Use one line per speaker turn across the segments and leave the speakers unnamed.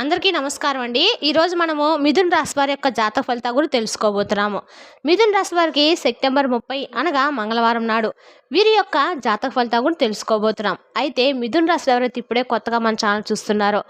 అందరికీ నమస్కారం అండి. ఈరోజు మనము మిథున్ రాశి వారి యొక్క జాతక ఫలితాలు కూడా తెలుసుకోబోతున్నాము. మిథున్ రాశి వారికి సెప్టెంబర్ ముప్పై అనగా మంగళవారం నాడు వీరి యొక్క జాతక ఫలితాలు కూడా తెలుసుకోబోతున్నాం. అయితే మిథున్ రాశి ఎవరైతే ఇప్పుడే కొత్తగా మన ఛానల్ చూస్తున్నారో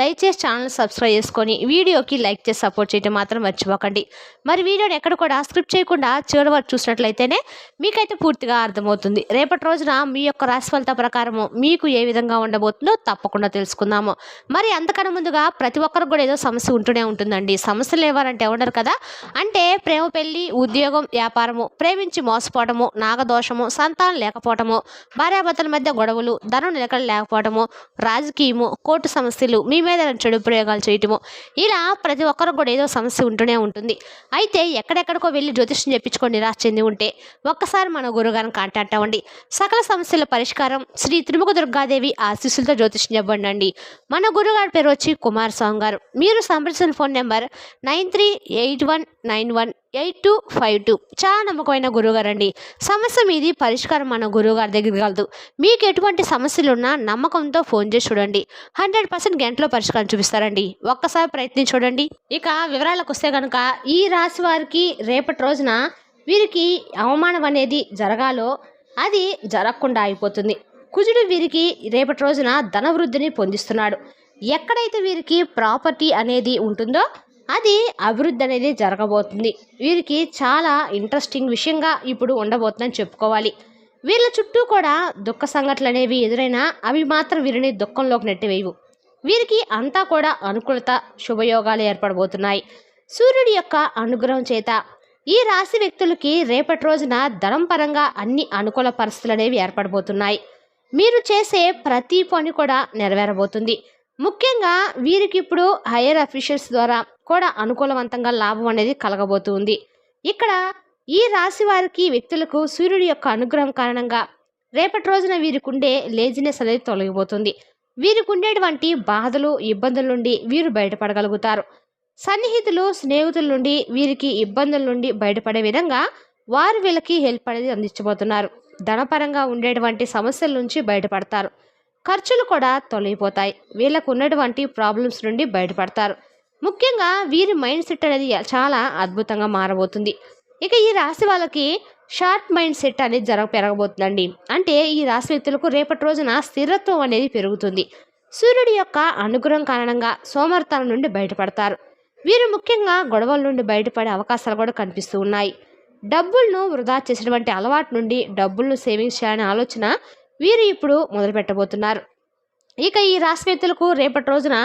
దయచేసి ఛానల్ సబ్స్క్రైబ్ చేసుకొని వీడియోకి లైక్ చేసి సపోర్ట్ చేయడం మాత్రం మర్చిపోకండి. మరి వీడియోని ఎక్కడ కూడా స్క్రిప్ట్ చేయకుండా చివరి వరకు చూసినట్లయితేనే మీకైతే పూర్తిగా అర్థమవుతుంది. రేపటి రోజున మీ యొక్క రాశి ఫలిత ప్రకారము మీకు ఏ విధంగా ఉండబోతుందో తప్పకుండా తెలుసుకుందాము. మరి అంతకన్నా ముందుగా ప్రతి ఒక్కరికి కూడా ఏదో సమస్య ఉంటూనే ఉంటుందండి. సమస్యలు లేవాలంటే ఉండరు కదా? అంటే ప్రేమ పెళ్ళి ఉద్యోగం వ్యాపారము ప్రేమించి మోసపోవటము నాగదోషము సంతానం లేకపోవటము భార్యాభర్తల మధ్య గొడవలు ధనం నిలకడ లేకపోవటము రాజకీయము కోర్టు సమస్యలు మీ మీద చెడు ప్రయోగాలు చేయటము ఇలా ప్రతి ఒక్కరికి కూడా ఏదో సమస్య ఉంటూనే ఉంటుంది. అయితే ఎక్కడెక్కడికో వెళ్ళి జ్యోతిష్యం చెప్పించుకొని నిరాశ చెంది ఉంటే ఒక్కసారి మన గురుగారిని కాంటాక్ట్ అవ్వండి. సకల సమస్యల పరిష్కారం శ్రీ త్రిముఖ దుర్గాదేవి ఆశీస్సులతో జ్యోతిష్యం చెప్పండి మన గురుగారి పేరు వచ్చి కుమార్ స్వామి గారు. మీరు సంప్రదించిన phone number nine three eight one nine one eight two five two. చాలా నమ్మకమైన గురువుగారు అండి సమస్య మీది పరిష్కారం మన గురువుగారి దగ్గర కలదు మీకు ఎటువంటి సమస్యలు ఉన్నా నమ్మకంతో ఫోన్ చేసి చూడండి. హండ్రెడ్ పర్సెంట్ గంటలో పరిష్కారం చూపిస్తారండి. ఒక్కసారి ప్రయత్నించి చూడండి. ఇక వివరాలకు వస్తే కనుక ఈ రాశి వారికి రేపటి రోజున వీరికి అవమానం అనేది జరగాలో అది జరగకుండా అయిపోతుంది. కుజుడు వీరికి రేపటి రోజున ధనవృద్ధిని పొందిస్తున్నాడు. ఎక్కడైతే వీరికి ప్రాపర్టీ అనేది ఉంటుందో అది అభివృద్ధి అనేది జరగబోతుంది. వీరికి చాలా ఇంట్రెస్టింగ్ విషయంగా ఇప్పుడు ఉండబోతుందని చెప్పుకోవాలి. వీళ్ళ చుట్టూ కూడా దుఃఖ సంఘటనలు అనేవి ఎదురైనా అవి మాత్రం వీరిని దుఃఖంలోకి నెట్టివేయవు. వీరికి అంతా కూడా అనుకూలత శుభయోగాలు ఏర్పడబోతున్నాయి. సూర్యుడి యొక్క అనుగ్రహం చేత ఈ రాశి వ్యక్తులకి రేపటి రోజున ధనం పరంగా అన్ని అనుకూల పరిస్థితులు అనేవి ఏర్పడబోతున్నాయి. మీరు చేసే ప్రతి పని కూడా నెరవేరబోతుంది. ముఖ్యంగా వీరికి ఇప్పుడు హైయర్ అఫీషియల్స్ ద్వారా కూడా అనుకూలవంతంగా లాభం అనేది కలగబోతుంది. ఇక్కడ ఈ రాశి వారికి వ్యక్తులకు సూర్యుడి యొక్క అనుగ్రహం కారణంగా రేపటి రోజున వీరికి ఉండే లేజినెస్ అనేది తొలగిపోతుంది. వీరికి ఉండేటువంటి బాధలు ఇబ్బందుల నుండి వీరు బయటపడగలుగుతారు. సన్నిహితులు స్నేహితుల నుండి వీరికి ఇబ్బందుల నుండి బయటపడే విధంగా వారు వీళ్ళకి హెల్ప్ అనేది అందించబోతున్నారు. ధనపరంగా ఉండేటువంటి సమస్యల నుంచి బయటపడతారు. ఖర్చులు కూడా తొలగిపోతాయి. వీళ్ళకు ఉన్నటువంటి ప్రాబ్లమ్స్ నుండి బయటపడతారు. ముఖ్యంగా వీరి మైండ్ సెట్ అనేది చాలా అద్భుతంగా మారబోతుంది. ఇక ఈ రాశి వాళ్ళకి షార్ట్ మైండ్ సెట్ అనేది జరగ పెరగబోతుందండి. అంటే ఈ రాశి వ్యక్తులకు రేపటి రోజున స్థిరత్వం అనేది పెరుగుతుంది. సూర్యుడి యొక్క అనుగ్రహం కారణంగా సోమర్థనం నుండి బయటపడతారు. వీరు ముఖ్యంగా గొడవల నుండి బయటపడే అవకాశాలు కూడా కనిపిస్తూ ఉన్నాయి. డబ్బులను వృధా చేసినటువంటి అలవాటు నుండి డబ్బులను సేవింగ్స్ చేయాలనే ఆలోచన వీరు ఇప్పుడు మొదలు పెట్టబోతున్నారు ఇక ఈ రాశివేత్తలకు రేపటి రోజున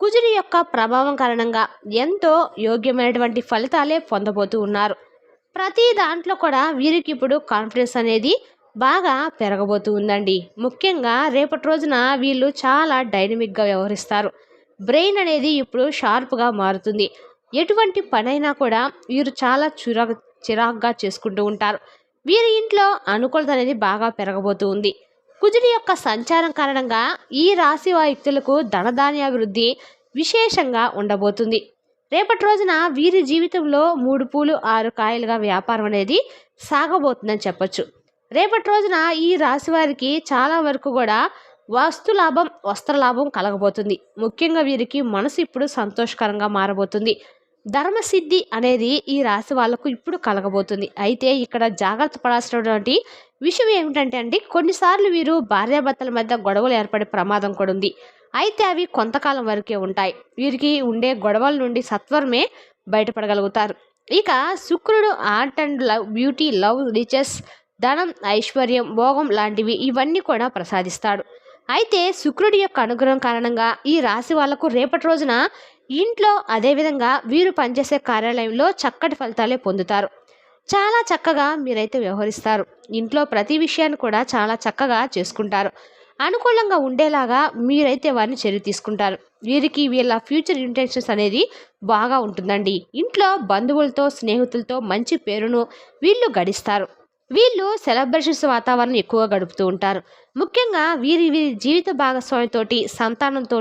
కుజుడి యొక్క ప్రభావం కారణంగా ఎంతో యోగ్యమైనటువంటి ఫలితాలే పొందబోతూ ఉన్నారు. ప్రతి దాంట్లో కూడా వీరికి ఇప్పుడు కాన్ఫిడెన్స్ అనేది బాగా పెరగబోతూ ఉందండి. ముఖ్యంగా రేపటి రోజున వీళ్ళు చాలా డైనమిక్గా వ్యవహరిస్తారు. బ్రెయిన్ అనేది ఇప్పుడు షార్ప్గా మారుతుంది. ఎటువంటి పనైనా కూడా వీరు చాలా చిరా చిరాకుగా చేసుకుంటూ ఉంటారు. వీరి ఇంట్లో అనుకూలత అనేది బాగా పెరగబోతూ ఉంది. కుజుడి యొక్క సంచారం కారణంగా ఈ రాశి వ్యక్తులకు ధనధాన్యాభివృద్ధి విశేషంగా ఉండబోతుంది. రేపటి రోజున వీరి జీవితంలో మూడు పూలు ఆరు కాయలుగా వ్యాపారం అనేది సాగబోతుందని చెప్పచ్చు. రేపటి రోజున ఈ రాశి వారికి చాలా వరకు కూడా వస్తు లాభం వస్త్ర లాభం కలగబోతుంది. ముఖ్యంగా వీరికి మనసు ఇప్పుడు సంతోషకరంగా మారబోతుంది. ధర్మసిద్ధి అనేది ఈ రాశి వాళ్ళకు ఇప్పుడు కలగబోతుంది. అయితే ఇక్కడ జాగ్రత్త పడాల్సినటువంటి విషయం ఏమిటంటే అండి కొన్నిసార్లు వీరు భార్యాభర్తల మధ్య గొడవలు ఏర్పడే ప్రమాదం కూడా ఉంది. అయితే అవి కొంతకాలం వరకే ఉంటాయి. వీరికి ఉండే గొడవల నుండి సత్వరమే బయటపడగలుగుతారు. ఇక శుక్రుడు art and love beauty love riches ధనం ఐశ్వర్యం భోగం లాంటివి ఇవన్నీ కూడా ప్రసాదిస్తాడు. అయితే శుక్రుడి యొక్క అనుగ్రహం కారణంగా ఈ రాశి వాళ్ళకు రేపటి రోజున ఇంట్లో అదేవిధంగా వీరు పనిచేసే కార్యాలయంలో చక్కటి ఫలితాలే పొందుతారు. చాలా చక్కగా మీరైతే వ్యవహరిస్తారు. ఇంట్లో ప్రతి విషయాన్ని కూడా చాలా చక్కగా చేసుకుంటారు. అనుకూలంగా ఉండేలాగా మీరైతే వారిని చర్య తీసుకుంటారు. వీరికి వీళ్ళ ఫ్యూచర్ ఇంటెన్షన్స్ అనేది బాగా ఉంటుందండి. ఇంట్లో బంధువులతో స్నేహితులతో మంచి పేరును వీళ్ళు గడిస్తారు. వీళ్ళు సెలబ్రేషన్స్ వాతావరణం ఎక్కువగా గడుపుతూ ఉంటారు. ముఖ్యంగా వీరి వీరి జీవిత భాగస్వామితోటి సంతానంతో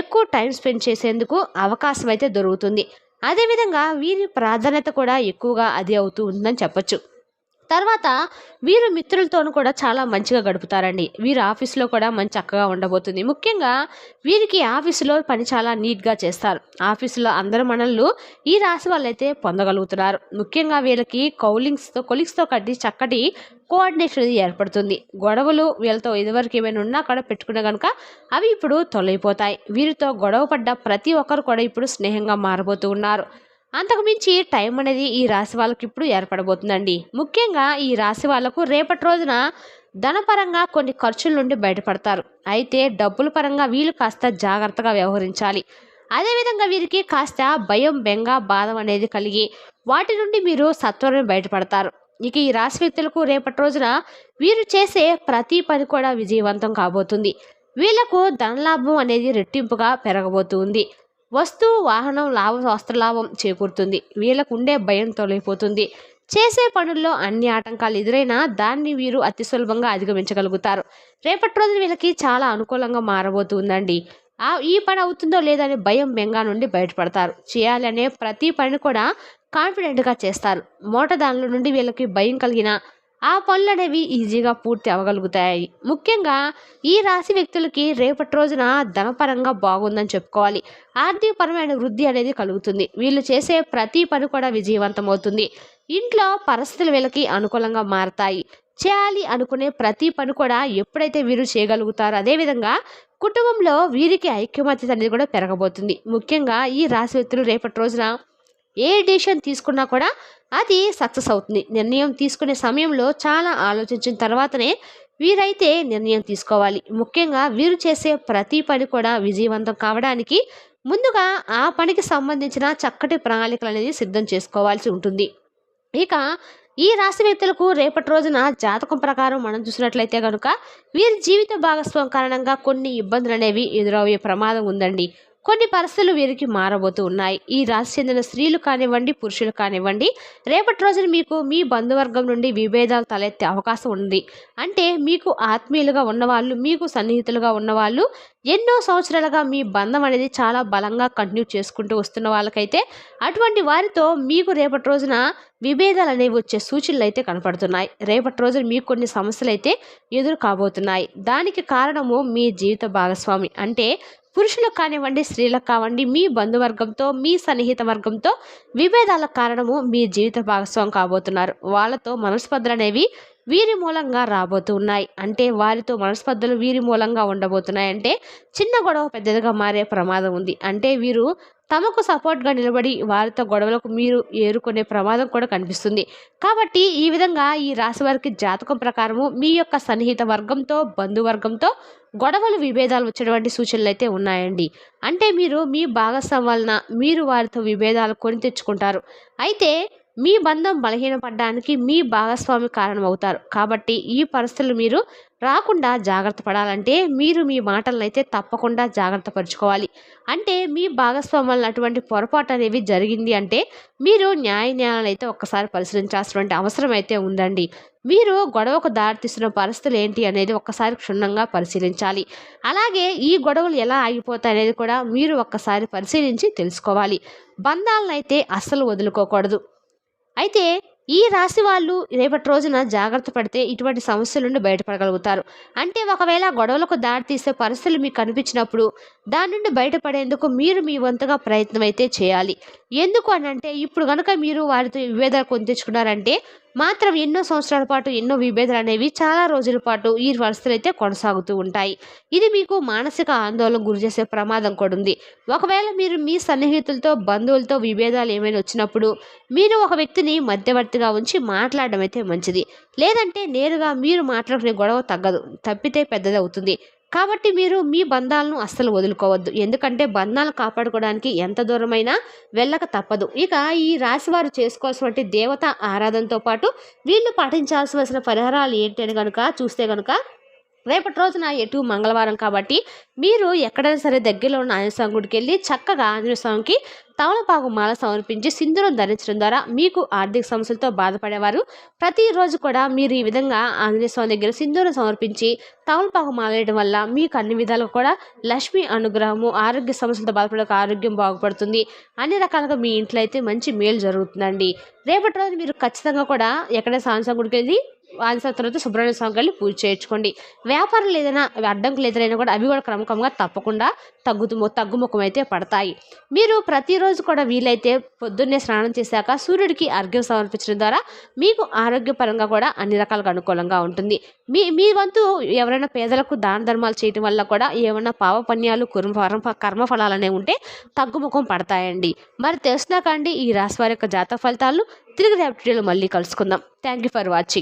ఎక్కువ టైం స్పెండ్ చేసేందుకు అవకాశం అయితే దొరుకుతుంది. అదేవిధంగా వీరి ప్రాధాన్యత కూడా ఎక్కువగా అది అవుతూ ఉందని చెప్పొచ్చు. తర్వాత వీరు మిత్రులతోనూ కూడా చాలా మంచిగా గడుపుతారండి. వీరు ఆఫీస్లో కూడా మంచి చక్కగా ఉండబోతుంది. ముఖ్యంగా వీరికి ఆఫీసులో పని చాలా నీట్గా చేస్తారు. ఆఫీసులో అందరు మనల్ని ఈ రాశి వాళ్ళైతే పొందగలుగుతున్నారు. ముఖ్యంగా వీళ్ళకి కౌలింగ్స్తో కొలిగ్స్తో కట్టి చక్కటి కోఆర్డినేషన్ అనేది ఏర్పడుతుంది. గొడవలు వీళ్ళతో ఇదివరకు ఏమైనా ఉన్నా కూడా పెట్టుకునే కనుక అవి ఇప్పుడు తొలగిపోతాయి. వీరితో గొడవ పడ్డ ప్రతి ఒక్కరు కూడా ఇప్పుడు స్నేహంగా మారబోతూ ఉన్నారు. అంతకుమించి టైం అనేది ఈ రాశి వాళ్ళకి ఇప్పుడు ఏర్పడబోతుందండి. ముఖ్యంగా ఈ రాశి వాళ్ళకు రేపటి రోజున ధనపరంగా కొన్ని ఖర్చుల నుండి బయటపడతారు. అయితే డబ్బుల పరంగా వీళ్ళు కాస్త జాగ్రత్తగా వ్యవహరించాలి. అదేవిధంగా వీరికి కాస్త భయం బెంగ బాధం అనేది కలిగి వాటి నుండి మీరు సత్వరమే బయటపడతారు. ఇక ఈ రాశి వ్యక్తులకు రేపటి రోజున వీరు చేసే ప్రతి పని కూడా విజయవంతం కాబోతుంది. వీళ్ళకు ధనలాభం అనేది రెట్టింపుగా పెరగబోతుంది. వస్తువు వాహనం లాభం వస్త్రలాభం చేకూరుతుంది. వీళ్ళకు ఉండే భయం తొలగిపోతుంది. చేసే పనుల్లో అన్ని ఆటంకాలు ఎదురైనా దాన్ని వీరు అతి సులభంగా అధిగమించగలుగుతారు. రేపటి రోజున వీళ్ళకి చాలా అనుకూలంగా మారబోతుందండి. ఆ ఈ పని అవుతుందో లేదని భయం బెంగా నుండి బయటపడతారు. చేయాలనే ప్రతి పని కూడా కాన్ఫిడెంట్గా చేస్తారు. మోటదానుల నుండి వీళ్ళకి భయం కలిగిన ఆ పనులు అనేవి ఈజీగా పూర్తి అవ్వగలుగుతాయి. ముఖ్యంగా ఈ రాశి వ్యక్తులకి రేపటి రోజున ధనపరంగా బాగుందని చెప్పుకోవాలి. ఆర్థికపరమైన వృద్ధి అనేది కలుగుతుంది. వీళ్ళు చేసే ప్రతి పని కూడా విజయవంతం అవుతుంది ఇంట్లో పరిస్థితులు వీళ్ళకి అనుకూలంగా మారతాయి. చేయాలి అనుకునే ప్రతి పని కూడా ఎప్పుడైతే వీరు చేయగలుగుతారో అదేవిధంగా కుటుంబంలో వీరికి ఐక్యమత్యత అనేది కూడా పెరగబోతుంది. ముఖ్యంగా ఈ రాశి వ్యక్తులు రేపటి రోజున ఏ డిసిషన్ తీసుకున్నా కూడా అది సక్సెస్ అవుతుంది. నిర్ణయం తీసుకునే సమయంలో చాలా ఆలోచించిన తర్వాతనే వీరైతే నిర్ణయం తీసుకోవాలి. ముఖ్యంగా వీరు చేసే ప్రతి పని కూడా విజయవంతం కావడానికి ముందుగా ఆ పనికి సంబంధించిన చక్కటి ప్రణాళికలు అనేది సిద్ధం చేసుకోవాల్సి ఉంటుంది. ఇక ఈ రాశి వ్యక్తులకు రేపటి రోజున జాతకం ప్రకారం మనం చూసినట్లయితే కనుక వీరి జీవిత భాగస్వామ్యం కారణంగా కొన్ని ఇబ్బందులు అనేవి ఎదురయ్యే ప్రమాదం ఉందండి. కొన్ని పరిస్థితులు వీరికి మారబోతూ ఉన్నాయి. ఈ రాశి చెందిన స్త్రీలు కానివ్వండి పురుషులు కానివ్వండి రేపటి రోజున మీకు మీ బంధువర్గం నుండి విభేదాలు తలెత్తే అవకాశం ఉంది. అంటే మీకు ఆత్మీయులుగా ఉన్నవాళ్ళు మీకు సన్నిహితులుగా ఉన్నవాళ్ళు ఎన్నో సంవత్సరాలుగా మీ బంధం అనేది చాలా బలంగా కంటిన్యూ చేసుకుంటూ వస్తున్న వాళ్ళకైతే అటువంటి వారితో మీకు రేపటి రోజున విభేదాలు అనేవి వచ్చే సూచనలు అయితే కనపడుతున్నాయి. రేపటి రోజున మీకు కొన్ని సమస్యలు అయితే ఎదురు కాబోతున్నాయి. దానికి కారణము మీ జీవిత భాగస్వామి. అంటే పురుషులకు కానివ్వండి స్త్రీలకు కావండి మీ బంధువర్గంతో మీ సన్నిహిత వర్గంతో విభేదాల కారణము మీ జీవిత భాగస్వామి కాబోతున్నారు. వాళ్ళతో మనస్పర్ధలు అనేవి వీరి మూలంగా రాబోతున్నాయి అంటే వారితో మనస్పర్ధలు వీరి మూలంగా ఉండబోతున్నాయి. అంటే చిన్న గొడవ పెద్దదిగా మారే ప్రమాదం ఉంది. అంటే వీరు తమకు సపోర్ట్గా నిలబడి వారితో గొడవలకు మీరు ఏరుకునే ప్రమాదం కూడా కనిపిస్తుంది. కాబట్టి ఈ విధంగా ఈ రాశి వారికి జాతకం ప్రకారము మీ యొక్క సన్నిహిత వర్గంతో బంధువర్గంతో గొడవలు విభేదాలు వచ్చేటువంటి సూచనలు అయితే ఉన్నాయండి. అంటే మీరు మీ భాగస్వామి వలన మీరు వారితో విభేదాలు కొని తెచ్చుకుంటారు. అయితే మీ బంధం బలహీనపడడానికి మీ భాగస్వామి కారణమవుతారు. కాబట్టి ఈ పరిస్థితులు మీరు రాకుండా జాగ్రత్త పడాలంటే మీరు మీ మాటలను అయితే తప్పకుండా జాగ్రత్త పరుచుకోవాలి. అంటే మీ భాగస్వామి వలన అటువంటి పొరపాటు అనేవి జరిగింది అంటే మీరు న్యాయ న్యాయాలను అయితే ఒక్కసారి పరిశీలించాల్సినటువంటి అవసరం అయితే ఉందండి. మీరు గొడవకు దారితీస్తున్న పరిస్థితులు ఏంటి అనేది ఒక్కసారి క్షుణ్ణంగా పరిశీలించాలి. అలాగే ఈ గొడవలు ఎలా ఆగిపోతాయి అనేది కూడా మీరు ఒక్కసారి పరిశీలించి తెలుసుకోవాలి. బంధాలను అయితే అస్సలు వదులుకోకూడదు. అయితే ఈ రాశి వాళ్ళు రేపటి రోజున జాగ్రత్త పడితే ఇటువంటి సమస్యల నుండి బయటపడగలుగుతారు. అంటే ఒకవేళ గొడవలకు దారి తీసే పరిస్థితులు మీకు కనిపించినప్పుడు దాని నుండి బయటపడేందుకు మీరు మీ వంతుగా ప్రయత్నం అయితే చేయాలి. ఎందుకు అని అంటే ఇప్పుడు కనుక మీరు వారితో విభేదాలు కొని తెచ్చుకున్నారంటే మాత్రం ఎన్నో సంవత్సరాల పాటు ఎన్నో విభేదాలు అనేవి చాలా రోజుల పాటు ఈ వరుసలు అయితే కొనసాగుతూ ఉంటాయి. ఇది మీకు మానసిక ఆందోళన గురి చేసే ప్రమాదం కూడా ఉంది. ఒకవేళ మీరు మీ సన్నిహితులతో బంధువులతో విభేదాలు ఏమైనా వచ్చినప్పుడు మీరు ఒక వ్యక్తిని మధ్యవర్తిగా ఉంచి మాట్లాడడం అయితే మంచిది. లేదంటే నేరుగా మీరు మాట్లాడుకునే గొడవ తగ్గదు. తప్పితే పెద్దది అవుతుంది కాబట్టి మీరు మీ బంధాలను అస్సలు వదులుకోవద్దు. ఎందుకంటే బంధాలు కాపాడుకోవడానికి ఎంత దూరమైనా వెళ్ళక తప్పదు. ఇక ఈ రాశి వారు చేసుకోవాల్సినటువంటి దేవత ఆరాధనతో పాటు వీళ్ళు పాటించాల్సిన పరిహారాలు ఏంటి అని కనుక చూస్తే కనుక రేపటి రోజున ఎటు మంగళవారం కాబట్టి మీరు ఎక్కడైనా సరే దగ్గరలో ఉన్న ఆంజనేయ స్వామి గుడికి వెళ్ళి చక్కగా ఆంజనేయ స్వామికి తమలపాకు మాల సమర్పించి సింధూరం ధరించడం ద్వారా మీకు ఆర్థిక సమస్యలతో బాధపడేవారు. ప్రతిరోజు కూడా మీరు ఈ విధంగా ఆంజనేయ స్వామి దగ్గర సింధూరం సమర్పించి తమలపాకు మాల వేయడం వల్ల మీకు అన్ని విధాలుగా కూడా లక్ష్మి అనుగ్రహము ఆరోగ్య సమస్యలతో బాధపడే ఆరోగ్యం బాగుపడుతుంది. అన్ని రకాలుగా మీ ఇంట్లో అయితే మంచి మేలు జరుగుతుందండి. రేపటి రోజు మీరు ఖచ్చితంగా కూడా ఎక్కడైనా సాంసం గుడికి వెళ్ళి ఆన్సర్ తర్వాత సుబ్రహ్మణ్య స్వామికి వెళ్ళి పూజ చేయించుకోండి. వ్యాపారాలు ఏదైనా అడ్డంకులు ఎదురైనా కూడా అవి కూడా క్రమక్రమంగా తప్పకుండా తగ్గుతు తగ్గుముఖం అయితే పడతాయి. మీరు ప్రతిరోజు కూడా వీలైతే పొద్దున్నే స్నానం చేశాక సూర్యుడికి అర్ఘ్యం సమర్పించడం ద్వారా మీకు ఆరోగ్యపరంగా కూడా అన్ని రకాలుగా అనుకూలంగా ఉంటుంది. మీ మీ వంతు ఎవరైనా పేదలకు దాన ధర్మాలు చేయటం వల్ల కూడా ఏమైనా పావపుణ్యాలు కుర్మ కర్మఫలాలు అనేవి ఉంటే తగ్గుముఖం పడతాయండి. మరి తెలిసినాకండి ఈ రాశి వారి యొక్క జాతక ఫలితాలు తిరిగి రేపటిలో మళ్ళీ కలుసుకుందాం. Thank you for watching